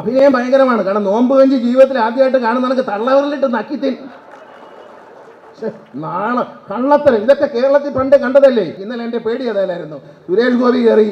അഭിനയം ഭയങ്കരമാണ്. കാരണം നോമ്പ് കഞ്ചി ജീവിതത്തിൽ ആദ്യമായിട്ട് കാണുന്ന നിനക്ക് തള്ളവരിലിട്ട് നക്കിത്തിൻ നാളെ കള്ളത്തരം. ഇതൊക്കെ കേരളത്തിൽ പണ്ട് കണ്ടതല്ലേ? ഇന്നലെ എന്റെ പേടി അതല്ലായിരുന്നു സുരേഷ് ഗോപി കയറി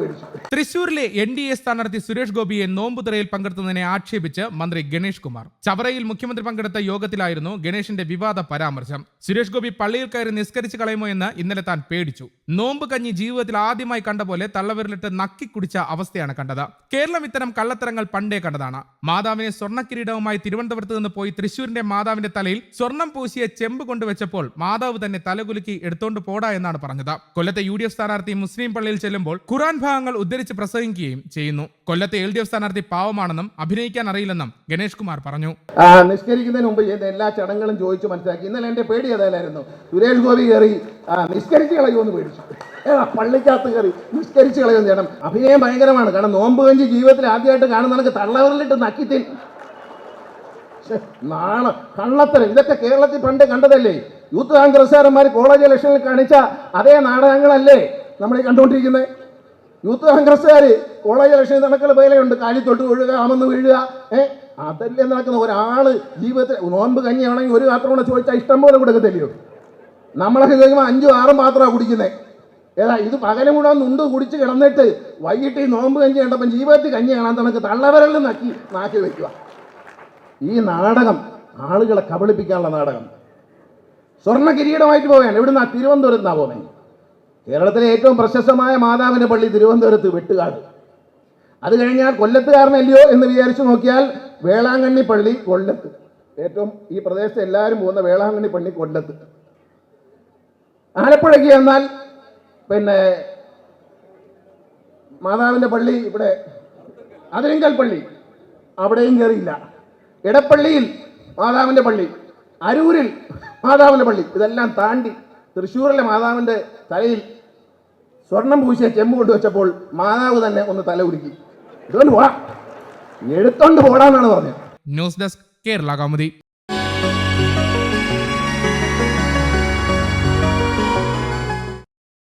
പേടിച്ചു. തൃശൂരിലെ എൻ ഡി എ സ്ഥാനാർത്ഥി സുരേഷ് ഗോപിയെ നോമ്പുതുറയിൽ പങ്കെടുത്തതിനെ ആക്ഷേപിച്ച് മന്ത്രി ഗണേഷ് കുമാർ. ചവറയിൽ മുഖ്യമന്ത്രി പങ്കെടുത്ത യോഗത്തിലായിരുന്നു ഗണേഷിന്റെ വിവാദ പരാമർശം. സുരേഷ് ഗോപി പള്ളിയിൽ കയറി നിസ്കരിച്ച് കളയുമോ എന്ന് ഇന്നലെ താൻ പേടിച്ചു. നോമ്പ് കഞ്ഞി ജീവിതത്തിൽ ആദ്യമായി കണ്ട പോലെ തള്ളവരിലിട്ട് നക്കി കുടിച്ച അവസ്ഥയാണ് കണ്ടത്. കേരളം ഇത്തരം കള്ളത്തരങ്ങൾ പണ്ടേ കണ്ടതാണ്. മാതാവിനെ സ്വർണക്കിരീടവുമായി തിരുവനന്തപുരത്ത് നിന്ന് പോയി തൃശൂരിന്റെ മാതാവിന്റെ തലയിൽ സ്വർണം പൂശിയ ചെമ്പ് കൊണ്ടുവച്ചപ്പോൾ മാതാവ് തന്നെ തലകുലുക്കി എടുത്തോണ്ട് പോടാ എന്നാണ് പറഞ്ഞത്. കൊല്ലത്തെ യു ഡി എഫ് സ്ഥാനാർത്ഥി മുസ്ലിം പള്ളിയിൽ ചെല്ലുമ്പോൾ ഖുറാൻ ഭാഗങ്ങൾ ഉദ്ധരിച്ച് പ്രസംഗിക്കുകയും ചെയ്യുന്നു. കൊല്ലത്തെ എൽ ഡി എഫ് സ്ഥാനാർത്ഥി പാവമാണെന്നും അഭിനയിക്കാൻ അറിയില്ലെന്നും ഗണേഷ് കുമാർ പറഞ്ഞു. നിഷ്കരിക്കുന്നതിന് മുമ്പ് എല്ലാ ചടങ്ങുകളും ചോദിച്ചു മനസ്സിലാക്കി. ഇന്നലെ എന്റെ പേടി അതായിരുന്നു സുരേഷ് ഗോപി കയറി നിഷ്കരിച്ച് കളയുമെന്ന് പേടിച്ചു. പള്ളിക്കകത്ത് കയറി നിഷ്കരിച്ച് കളയുമെന്ന് ചെയ്യണം. അഭിനയം ഭയങ്കരമാണ്. കാരണം നോമ്പ് കഞ്ചി ജീവിതത്തിൽ ആദ്യമായിട്ട് കാണുന്ന നിനക്ക് തള്ളവരിലിട്ട് നക്കിത്തിൻ. ശ്ശെ, നാളെ കള്ളത്തരം. ഇതൊക്കെ കേരളത്തിൽ പണ്ട് കണ്ടതല്ലേ? യൂത്ത് കോൺഗ്രസ്സുകാരന്മാർ കോളേജ് ഇലക്ഷനിൽ കാണിച്ച അതേ നാടകങ്ങളല്ലേ? നമ്മൾ കണ്ടുകൊണ്ടിരിക്കുന്നത് യൂത്ത് കോൺഗ്രസ്സുകാർ കോളേജ് ഇലക്ഷനിൽ നടക്കുന്ന പേലയുണ്ട് കാലി തൊട്ട് വീഴുക ആമെന്ന് വീഴുക. ഏ? അതല്ലേ നടക്കുന്ന ഒരാൾ ജീവിതത്തിൽ നോമ്പ് കഞ്ഞിയാണെങ്കിൽ ഒരു പാത്രം കൂടെ ചോദിച്ചാൽ ഇഷ്ടം പോലെ കൊടുക്കത്തില്ലയോ? നമ്മളൊക്കെ ചോദിക്കുമ്പോൾ അഞ്ചും ആറും പാത്രമാണ് കുടിക്കുന്നത് ഏതാ ഇത് പകലും കൂടെ നുണ്ട് ഉണ്ട് കുടിച്ച് കിടന്നിട്ട് വൈകിട്ട് ഈ നോമ്പ് കഞ്ഞി കണ്ടപ്പം ജീവിതത്തിൽ കഞ്ഞി കാണാൻ തണക്ക് തള്ളവരലിൽ നക്കി നാക്കി വയ്ക്കുക ഈ നാടകം ആളുകളെ കബളിപ്പിക്കാനുള്ള നാടകം. സ്വർണ കിരീടമായിട്ട് പോവുകയാണ്. എവിടുന്നാ? തിരുവനന്തപുരത്ത് നിന്നാണ് പോകുന്നത് കേരളത്തിലെ ഏറ്റവും പ്രശസ്തമായ മാതാവിന്റെ പള്ളി തിരുവനന്തപുരത്ത് വെട്ടുകാട്. അത് കഴിഞ്ഞാൽ കൊല്ലത്തുകാരനല്ലയോ എന്ന് വിചാരിച്ചു നോക്കിയാൽ വേളാങ്കണ്ണി പള്ളി കൊല്ലത്ത്. ഏറ്റവും ഈ പ്രദേശത്ത് എല്ലാവരും പോകുന്ന വേളാങ്കണ്ണി പള്ളി കൊല്ലത്ത്. ആലപ്പുഴയ്ക്ക് എന്നാൽ പിന്നെ മാതാവിന്റെ പള്ളി ഇവിടെ അതിരിങ്കൽ പള്ളി. അവിടെയും കയറിയില്ല ഇടപ്പള്ളിയിൽ മാതാവിന്റെ പള്ളി. അരൂരിൽ മാതാവിന്റെ പള്ളി. ഇതെല്ലാം താണ്ടി തൃശ്ശൂരിലെ മാതാവിന്റെ തലയിൽ സ്വർണം പൂശിയ ചെമ്പ് കൊണ്ടുവച്ചപ്പോൾ മാതാവ് തന്നെ ഒന്ന് തല ഉരുക്കി. ഇതുകൊണ്ട് പോടാ. എടുത്തോണ്ട് പോടാന്നാണ് പറഞ്ഞത്. News desk Kerala Kaumudi